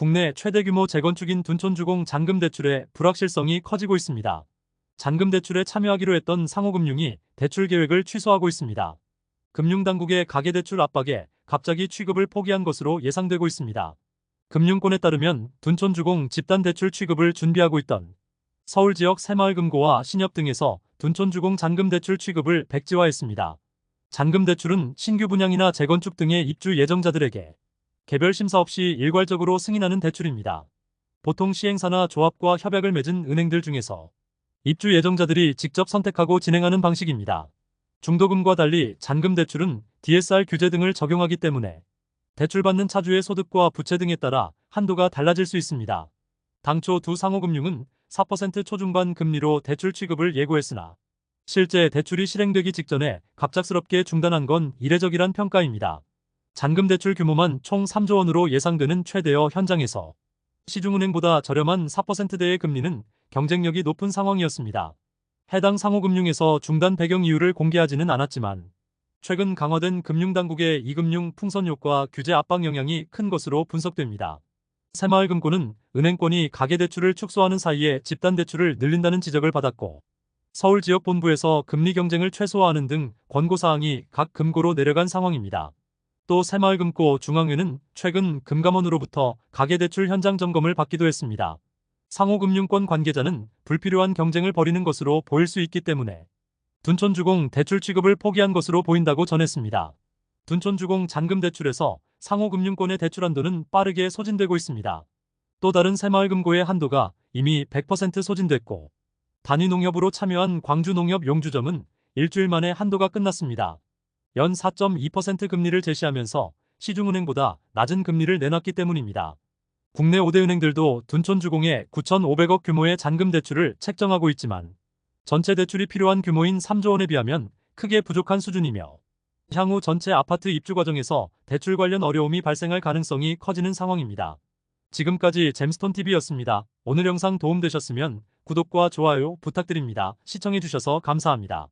국내 최대 규모 재건축인 둔촌주공 잔금대출의 불확실성이 커지고 있습니다. 잔금대출에 참여하기로 했던 상호금융이 대출 계획을 취소하고 있습니다. 금융당국의 가계대출 압박에 갑자기 취급을 포기한 것으로 예상되고 있습니다. 금융권에 따르면 둔촌주공 집단대출 취급을 준비하고 있던 서울 지역 새마을금고와 신협 등에서 둔촌주공 잔금대출 취급을 백지화했습니다. 잔금대출은 신규 분양이나 재건축 등의 입주 예정자들에게 개별 심사 없이 일괄적으로 승인하는 대출입니다. 보통 시행사나 조합과 협약을 맺은 은행들 중에서 입주 예정자들이 직접 선택하고 진행하는 방식입니다. 중도금과 달리 잔금 대출은 DSR 규제 등을 적용하기 때문에 대출받는 차주의 소득과 부채 등에 따라 한도가 달라질 수 있습니다. 당초 두 상호금융은 4% 초중반 금리로 대출 취급을 예고했으나 실제 대출이 실행되기 직전에 갑작스럽게 중단한 건 이례적이란 평가입니다. 잔금 대출 규모만 총 3조 원으로 예상되는 최대여 현장에서 시중은행보다 저렴한 4%대의 금리는 경쟁력이 높은 상황이었습니다. 해당 상호금융에서 중단 배경 이유를 공개하지는 않았지만 최근 강화된 금융당국의 이금융 풍선 효과 규제 압박 영향이 큰 것으로 분석됩니다. 새마을금고는 은행권이 가계대출을 축소하는 사이에 집단대출을 늘린다는 지적을 받았고 서울 지역본부에서 금리 경쟁을 최소화하는 등 권고사항이 각 금고로 내려간 상황입니다. 또 새마을금고 중앙회는 최근 금감원으로부터 가계대출 현장 점검을 받기도 했습니다. 상호금융권 관계자는 불필요한 경쟁을 벌이는 것으로 보일 수 있기 때문에 둔촌주공 대출 취급을 포기한 것으로 보인다고 전했습니다. 둔촌주공 잔금대출에서 상호금융권의 대출 한도는 빠르게 소진되고 있습니다. 또 다른 새마을금고의 한도가 이미 100% 소진됐고 단위농협으로 참여한 광주농협 용주점은 일주일 만에 한도가 끝났습니다. 연 4.2% 금리를 제시하면서 시중은행보다 낮은 금리를 내놨기 때문입니다. 국내 5대 은행들도 둔촌주공에 9,500억 규모의 잔금 대출을 책정하고 있지만 전체 대출이 필요한 규모인 3조 원에 비하면 크게 부족한 수준이며 향후 전체 아파트 입주 과정에서 대출 관련 어려움이 발생할 가능성이 커지는 상황입니다. 지금까지 잼스톤TV였습니다. 오늘 영상 도움되셨으면 구독과 좋아요 부탁드립니다. 시청해주셔서 감사합니다.